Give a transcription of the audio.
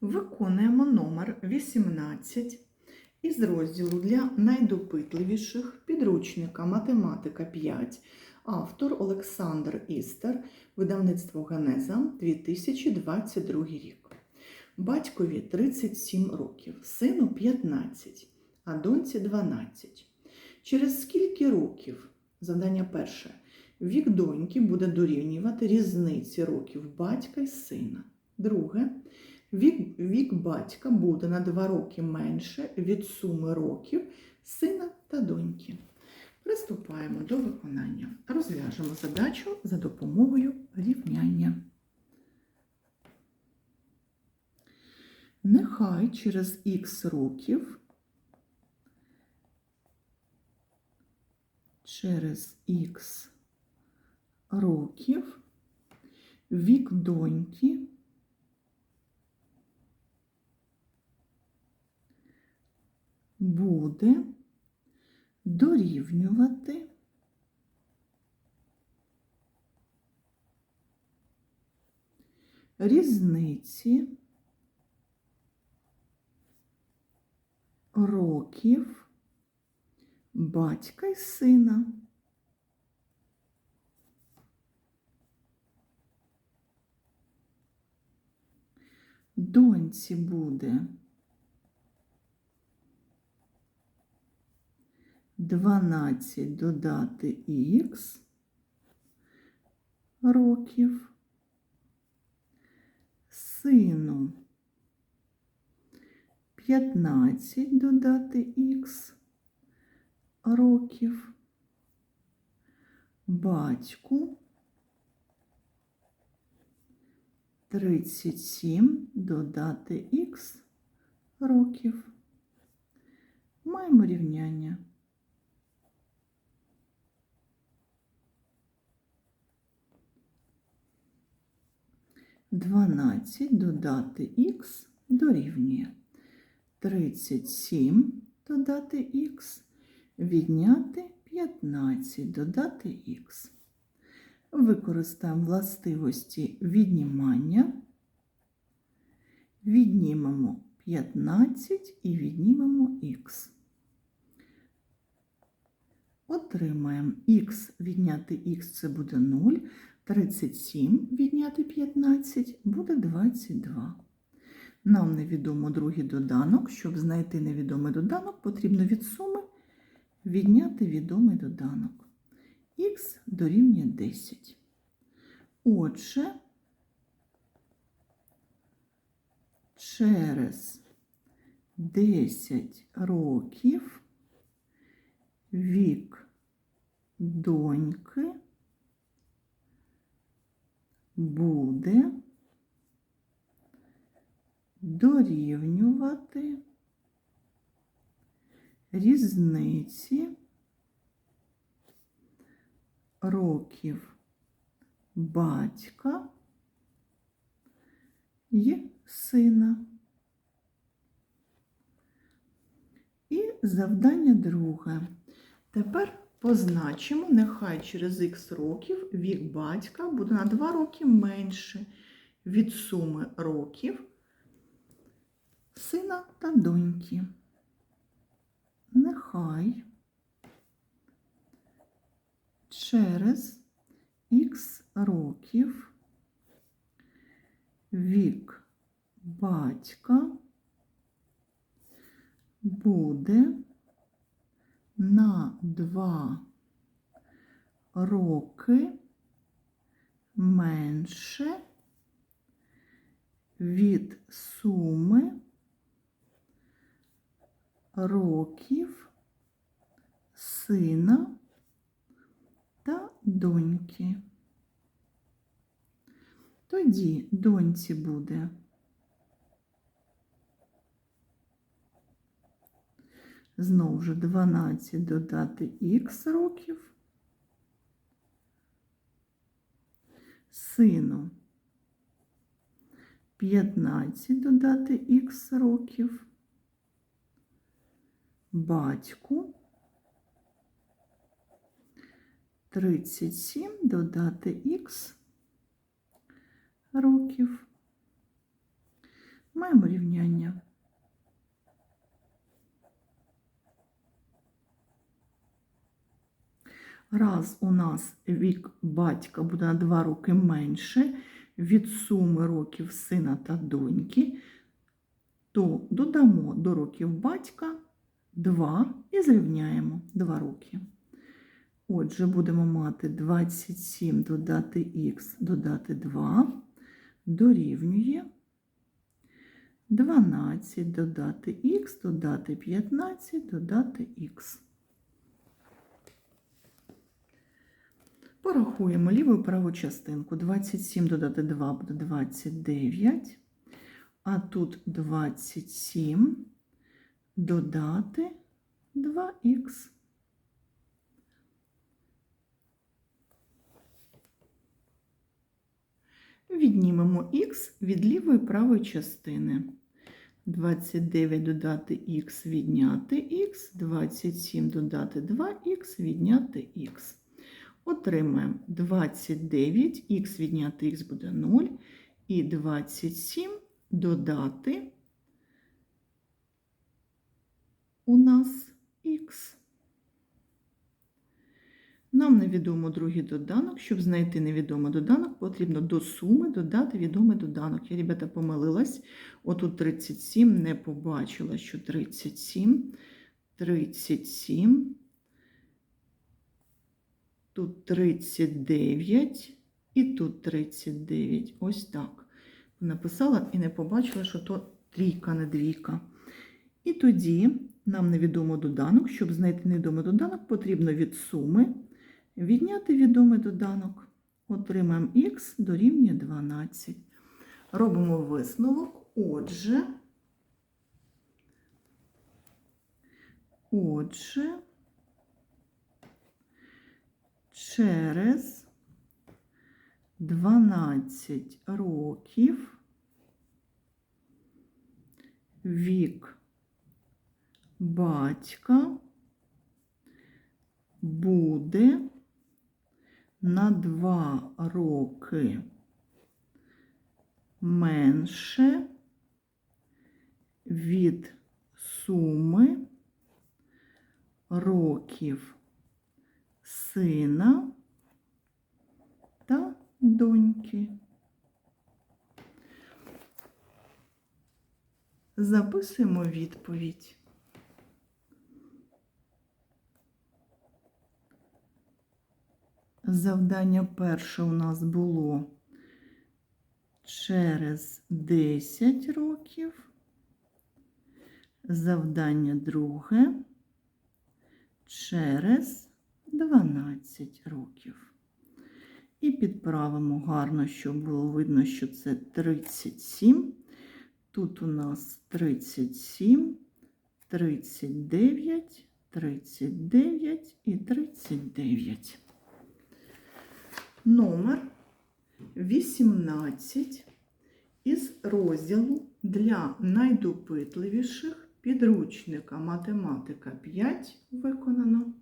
Виконуємо номер 18 із розділу для найдопитливіших підручника Математика 5, автор Олександр Істер, видавництво Генеза 2022 рік. Батькові 37 років, сину 15, а доньці 12. Через скільки років? Завдання перше. Вік доньки буде дорівнювати різниці років батька і сина. Друге. Вік, вік батька буде на 2 роки менше від суми років сина та доньки. Приступаємо до виконання. Розв'яжемо задачу за допомогою рівняння. Нехай через х років через х років вік доньки буде дорівнювати різниці років батька й сина. Доньці буде 12 додати х років, сину 15 додати х років, батьку 37 додати х років. Маємо рівняння. Дванадцять додати х дорівнює. 37 додати х, відняти 15 додати х. Використаємо властивості віднімання, віднімемо 15 і віднімемо х. Отримаємо х. Відняти х це буде 0, 37 відняти 15 буде 22. Нам невідомо другий доданок. Щоб знайти невідомий доданок, потрібно від суми відняти відомий доданок. Х дорівнює 10. Отже, через 10 років вік доньки буде дорівнювати різниці років батька і сина. І завдання друге. Тепер позначимо, нехай через х років вік батька буде на 2 роки менше від суми років сина та доньки. Нехай через х років вік батька буде на 2 роки менше від суми років сина та доньки. Тоді доньці буде знову ж 12 додати х років, сину 15 додати х років, батьку 37 додати х років. Маємо рівняння. Раз у нас вік батька буде на 2 роки менше від суми років сина та доньки, то додамо до років батька 2 і зрівняємо 2 роки. Отже, будемо мати 27 додати х додати 2 дорівнює 12 додати х додати 15 додати х. Порахуємо ліву і праву частинку. 27 додати 2 буде 29, а тут 27 додати 2х. Віднімемо х від лівої і правої частини. 29 додати х відняти х, 27 додати 2х відняти х. Отримаємо 29, х відняти х буде 0, і 27 додати у нас х. Нам невідомо другий доданок. Щоб знайти невідомий доданок, потрібно до суми додати відомий доданок. Я, ребята, помилилась. Отут 37 не побачила, що 37, 37. Тут 39 і тут 39. Ось так. Написала і не побачила, що то трійка, не двійка. І тоді нам невідомо доданок. Щоб знайти невідомий доданок, потрібно від суми відняти відомий доданок. Отримаємо х дорівнює 12. Робимо висновок. Отже, отже, через 12 років вік батька буде на 2 роки менше від суми років сина та доньки. Записуємо відповідь. Завдання перше у нас було через 10 років. Завдання друге через 12 років. І підправимо гарно, щоб було видно, що це 37. Тут у нас 37, 39, 39 і 39. Номер 18 із розділу для найдопитливіших підручника математика 5 виконано.